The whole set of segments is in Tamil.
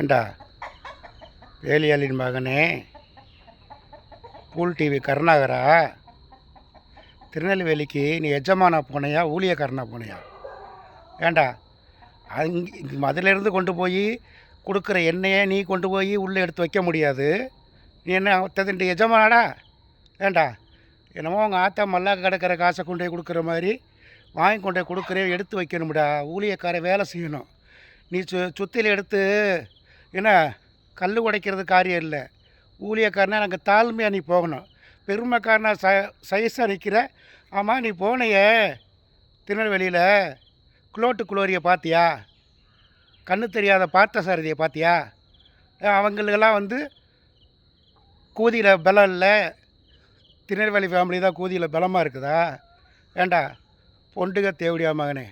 ஏண்டா? வேலியாளின் மகனே பூல் டிவி கருணாகரா? திருநெல்வேலிக்கு நீ எஜமானா போனையா ஊழியக்காரனா போனையா? ஏண்டா அங்கே மதிலிருந்து கொண்டு போய் கொடுக்குற எண்ணெயை நீ கொண்டு போய் உள்ளே எடுத்து வைக்க முடியாது. நீ என்ன ததுண்டு எஜமானாடா? ஏண்டா என்னமோ உங்கள் ஆத்தா மல்லாக்க கிடக்கிற காசை கொண்டு போய் கொடுக்குற மாதிரி வாங்கி கொண்டு போய் கொடுக்குறே எடுத்து வைக்கணும்டா. ஊழியக்கார வேலை செய்யணும். நீ சு சுத்தியில் எடுத்து என்ன கல் உடைக்கிறது காரியம் இல்லை. ஊழியக்காரனா நாங்கள் தாழ்மையாக நீ போகணும். பெருமைக்காரனா ச சைஸாக நிற்கிற ஆமாம் நீ போனையே. திருநெல்வேலியில் குளோட்டு குளோரியை பார்த்தியா கண்ணு தெரியாத பார்த்த சாரதியை பார்த்தியா அவங்களுக்கெல்லாம் வந்து கூதியில் பலம் இல்லை. திருநெல்வேலி ஃபேமிலி தான் கூதியில் பலமாக இருக்குதா? ஏண்டா பொண்டுக தேவடியா மகனே.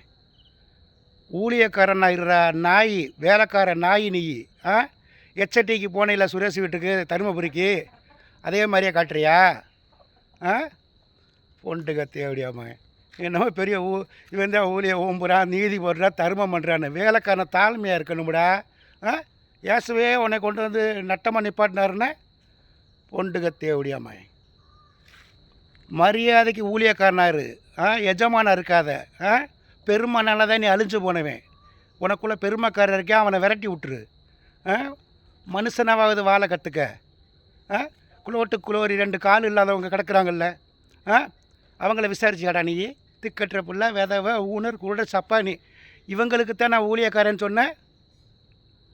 ஊழியக்காரன் இருற நாய் வேலைக்கார நாய் நீ ஆ? எச்சட்டிக்கு போனையில் சுரேஷ் வீட்டுக்கு தருமபுரிக்கு. அதே மாதிரியே காட்டுறியா? ஆ? பொண்டுக்க தேவடியா என்னமோ பெரிய ஊ இவன் தான் ஊழிய ஓம்புறான் நீதி போடுறா தர்மம் பண்ணுறான்னு வேலைக்கான தாழ்மையாக இருக்கணும்டா ஆ? இயேசுவே உன்னை கொண்டு வந்து நட்டமாக நிப்பாட்டினாருன்னு? பொண்டுக தேவடியா மரியாதைக்கு ஊழியக்காரனாரு ஆ? எஜமானா இருக்காத ஆ? பெருமைனால தான் நீ அழிஞ்சு போனவன். உனக்குள்ளே பெருமைக்காரர் இருக்கே அவனை விரட்டி விட்டுரு. ஆ? மனுஷனாவது வாழ கற்றுக்க ஆ? குளோட்டு குளோரி ரெண்டு கால் இல்லாதவங்க கிடக்குறாங்கல்ல. ஆ? அவங்கள விசாரிச்சியாடா நீ? திக்கற்ற புள்ள விதவை ஊனர் குருட சப்பா நீ இவங்களுக்கு தான் நான் ஊழியக்காரன்னு சொன்னேன்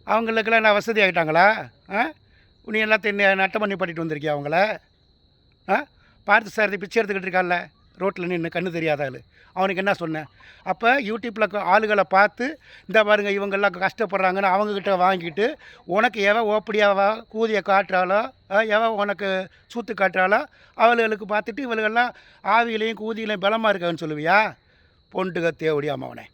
அவங்களுக்கெல்லாம் நான் வசதி ஆகிட்டாங்களா ஆ? நீ எல்லாத்தையும் ந- நட்டம் பண்ணி பண்ணிட்டு வந்திருக்கியா அவங்கள? ஆ? பார்த்து சார் பிச்சை எடுத்துக்கிட்டு இருக்கால ரோட்டில் நின்று கண்ணு தெரியாத ஆள். அவனுக்கு என்ன சொன்னேன் அப்போ யூடியூப்பில் ஆளுகளை பார்த்து இந்த பாருங்க இவங்கெல்லாம் கஷ்டப்படுறாங்கன்னு அவங்கக்கிட்ட வாங்கிட்டு உனக்கு எவ ஓப்படியாவா கூதியை காட்டுறாளோ எவ உனக்கு சூத்து காட்டுறாளோ அவளுகளுக்கு பார்த்துட்டு இவளுகெல்லாம் ஆவியிலையும் கூதியிலையும் பலமாக இருக்கான்னு சொல்லுவியா? பொண்டு தேவடியாம அவனை.